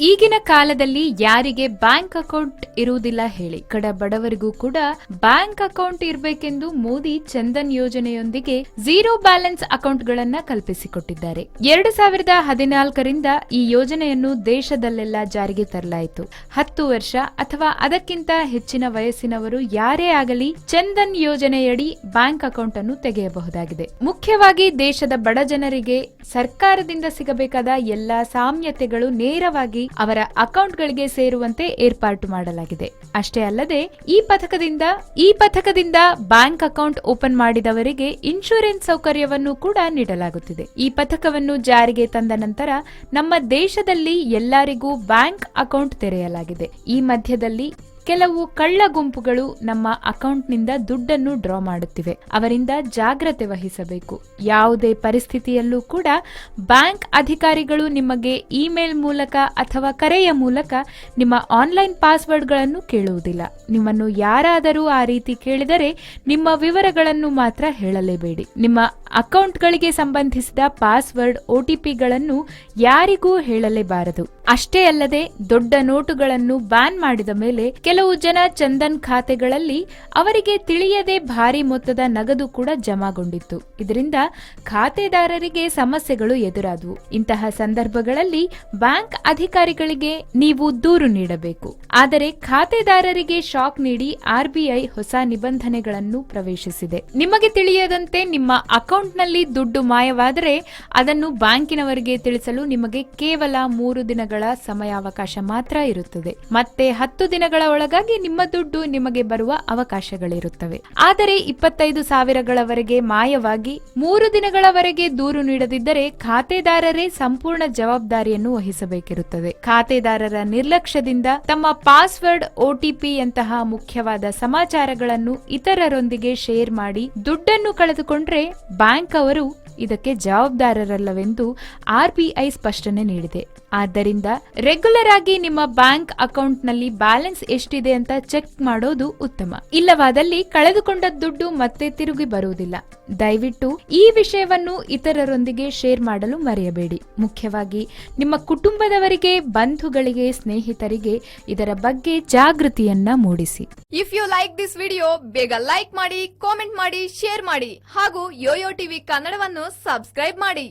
ಈಗಿನ ಕಾಲದಲ್ಲಿ ಯಾರಿಗೆ ಬ್ಯಾಂಕ್ ಅಕೌಂಟ್ ಇರುವುದಿಲ್ಲ ಹೇಳಿ. ಕಡ ಬಡವರಿಗೂ ಕೂಡ ಬ್ಯಾಂಕ್ ಅಕೌಂಟ್ ಇರಬೇಕೆಂದು ಮೋದಿ ಚಂದನ್ ಯೋಜನೆಯೊಂದಿಗೆ ಝೀರೋ ಬ್ಯಾಲೆನ್ಸ್ ಅಕೌಂಟ್ ಗಳನ್ನ ಕಲ್ಪಿಸಿಕೊಟ್ಟಿದ್ದಾರೆ. ಎರಡು ಸಾವಿರದ ಹದಿನಾಲ್ಕರಿಂದ ಈ ಯೋಜನೆಯನ್ನು ದೇಶದಲ್ಲೆಲ್ಲ ಜಾರಿಗೆ ತರಲಾಯಿತು. ಹತ್ತು ವರ್ಷ ಅಥವಾ ಅದಕ್ಕಿಂತ ಹೆಚ್ಚಿನ ವಯಸ್ಸಿನವರು ಯಾರೇ ಆಗಲಿ ಚಂದನ್ ಯೋಜನೆಯಡಿ ಬ್ಯಾಂಕ್ ಅಕೌಂಟ್ ಅನ್ನು ತೆಗೆಯಬಹುದಾಗಿದೆ. ಮುಖ್ಯವಾಗಿ ದೇಶದ ಬಡ ಜನರಿಗೆ ಸರ್ಕಾರದಿಂದ ಸಿಗಬೇಕಾದ ಎಲ್ಲಾ ಸಾಮ್ಯತೆಗಳು ನೇರವಾಗಿ ಅವರ ಅಕೌಂಟ್ಗಳಿಗೆ ಸೇರುವಂತೆ ಏರ್ಪಾಟು ಮಾಡಲಾಗಿದೆ. ಅಷ್ಟೇ ಅಲ್ಲದೆ, ಈ ಪಥಕದಿಂದ ಈ ಪಥಕದಿಂದ ಬ್ಯಾಂಕ್ ಅಕೌಂಟ್ ಓಪನ್ ಮಾಡಿದವರಿಗೆ ಇನ್ಶೂರೆನ್ಸ್ ಸೌಕರ್ಯವನ್ನು ಕೂಡ ನೀಡಲಾಗುತ್ತಿದೆ. ಈ ಪಥಕವನ್ನು ಜಾರಿಗೆ ತಂದ ನಂತರ ನಮ್ಮ ದೇಶದಲ್ಲಿ ಎಲ್ಲರಿಗೂ ಬ್ಯಾಂಕ್ ಅಕೌಂಟ್ ತೆರೆಯಲಾಗಿದೆ. ಈ ಮಧ್ಯದಲ್ಲಿ ಕೆಲವು ಕಳ್ಳ ಗುಂಪುಗಳು ನಮ್ಮ ಅಕೌಂಟ್ನಿಂದ ದುಡ್ಡನ್ನು ಡ್ರಾ ಮಾಡುತ್ತಿವೆ. ಅವರಿಂದ ಜಾಗ್ರತೆ ವಹಿಸಬೇಕು. ಯಾವುದೇ ಪರಿಸ್ಥಿತಿಯಲ್ಲೂ ಕೂಡ ಬ್ಯಾಂಕ್ ಅಧಿಕಾರಿಗಳು ನಿಮಗೆ ಇಮೇಲ್ ಮೂಲಕ ಅಥವಾ ಕರೆಯ ಮೂಲಕ ನಿಮ್ಮ ಆನ್ಲೈನ್ ಪಾಸ್ವರ್ಡ್ಗಳನ್ನು ಕೇಳುವುದಿಲ್ಲ. ನಿಮ್ಮನ್ನು ಯಾರಾದರೂ ಆ ರೀತಿ ಕೇಳಿದರೆ ನಿಮ್ಮ ವಿವರಗಳನ್ನು ಮಾತ್ರ ಹೇಳಲೇಬೇಡಿ. ನಿಮ್ಮ ಅಕೌಂಟ್ಗಳಿಗೆ ಸಂಬಂಧಿಸಿದ ಪಾಸ್ವರ್ಡ್ ಒಟಿಪಿಗಳನ್ನು ಯಾರಿಗೂ ಹೇಳಲೇಬಾರದು. ಅಷ್ಟೇ ಅಲ್ಲದೆ ದೊಡ್ಡ ನೋಟುಗಳನ್ನು ಬ್ಯಾನ್ ಮಾಡಿದ ಮೇಲೆ ಕೆಲವು ಜನ ಚಂದನ್ ಖಾತೆಗಳಲ್ಲಿ ಅವರಿಗೆ ತಿಳಿಯದೆ ಭಾರಿ ಮೊತ್ತದ ನಗದು ಕೂಡ ಜಮಾಗೊಂಡಿತ್ತು. ಇದರಿಂದ ಖಾತೆದಾರರಿಗೆ ಸಮಸ್ಯೆಗಳು ಎದುರಾದವು. ಇಂತಹ ಸಂದರ್ಭಗಳಲ್ಲಿ ಬ್ಯಾಂಕ್ ಅಧಿಕಾರಿಗಳಿಗೆ ನೀವು ದೂರು ನೀಡಬೇಕು. ಆದರೆ ಖಾತೆದಾರರಿಗೆ ಶಾಕ್ ನೀಡಿ ಆರ್ಬಿಐ ಹೊಸ ನಿಬಂಧನೆಗಳನ್ನು ಪ್ರವೇಶಿಸಿದೆ. ನಿಮಗೆ ತಿಳಿಯದಂತೆ ನಿಮ್ಮ ಅಕೌಂಟ್ನಲ್ಲಿ ದುಡ್ಡು ಮಾಯವಾದರೆ ಅದನ್ನು ಬ್ಯಾಂಕಿನವರಿಗೆ ತಿಳಿಸಲು ನಿಮಗೆ ಕೇವಲ ಮೂರು ದಿನಗಳ ಸಮಯಾವಕಾಶ ಮಾತ್ರ ಇರುತ್ತದೆ. ಮತ್ತೆ ಹತ್ತು ದಿನಗಳ ಒಳಗಾಗಿ ನಿಮ್ಮ ದುಡ್ಡು ನಿಮಗೆ ಬರುವ ಅವಕಾಶಗಳಿರುತ್ತವೆ. ಆದರೆ ಇಪ್ಪತ್ತೈದು ಸಾವಿರಗಳವರೆಗೆ ಮಾಯವಾಗಿ ಮೂರು ದಿನಗಳವರೆಗೆ ದೂರು ನೀಡದಿದ್ದರೆ ಖಾತೆದಾರರೇ ಸಂಪೂರ್ಣ ಜವಾಬ್ದಾರಿಯನ್ನು ವಹಿಸಬೇಕಿರುತ್ತದೆ. ಖಾತೆದಾರರ ನಿರ್ಲಕ್ಷ್ಯದಿಂದ ತಮ್ಮ ಪಾಸ್ವರ್ಡ್ ಒಟಿಪಿ ಯಂತಹ ಮುಖ್ಯವಾದ ಸಮಾಚಾರಗಳನ್ನು ಇತರರೊಂದಿಗೆ ಶೇರ್ ಮಾಡಿ ದುಡ್ಡನ್ನು ಕಳೆದುಕೊಂಡ್ರೆ ಬ್ಯಾಂಕ್ ಅವರು ಇದಕ್ಕೆ ಜವಾಬ್ದಾರರಲ್ಲವೆಂದು ಆರ್ಬಿಐ ಸ್ಪಷ್ಟನೆ ನೀಡಿದೆ. ಆದ್ದರಿಂದ ರೆಗ್ಯುಲರ್ ಆಗಿ ನಿಮ್ಮ ಬ್ಯಾಂಕ್ ಅಕೌಂಟ್ನಲ್ಲಿ ಬ್ಯಾಲೆನ್ಸ್ ಎಷ್ಟಿದೆ ಅಂತ ಚೆಕ್ ಮಾಡೋದು ಉತ್ತಮ. ಇಲ್ಲವಾದಲ್ಲಿ ಕಳೆದುಕೊಂಡ ದುಡ್ಡು ಮತ್ತೆ ತಿರುಗಿ ಬರುವುದಿಲ್ಲ. ದಯವಿಟ್ಟು ಈ ವಿಷಯವನ್ನು ಇತರರೊಂದಿಗೆ ಶೇರ್ ಮಾಡಲು ಮರೆಯಬೇಡಿ. ಮುಖ್ಯವಾಗಿ, ನಿಮ್ಮ ಕುಟುಂಬದವರಿಗೆ, ಬಂಧುಗಳಿಗೆ, ಸ್ನೇಹಿತರಿಗೆ ಇದರ ಬಗ್ಗೆ ಜಾಗೃತಿಯನ್ನ ಮೂಡಿಸಿ. If you like this video ಬೇಗ ಲೈಕ್ ಮಾಡಿ ಕಾಮೆಂಟ್ ಮಾಡಿ ಶೇರ್ ಮಾಡಿ ಹಾಗೂ ಯೋಯೋ ಟಿವಿ ಕನ್ನಡವನ್ನು ಸಬ್ಸ್ಕ್ರೈಬ್ ಮಾಡಿ.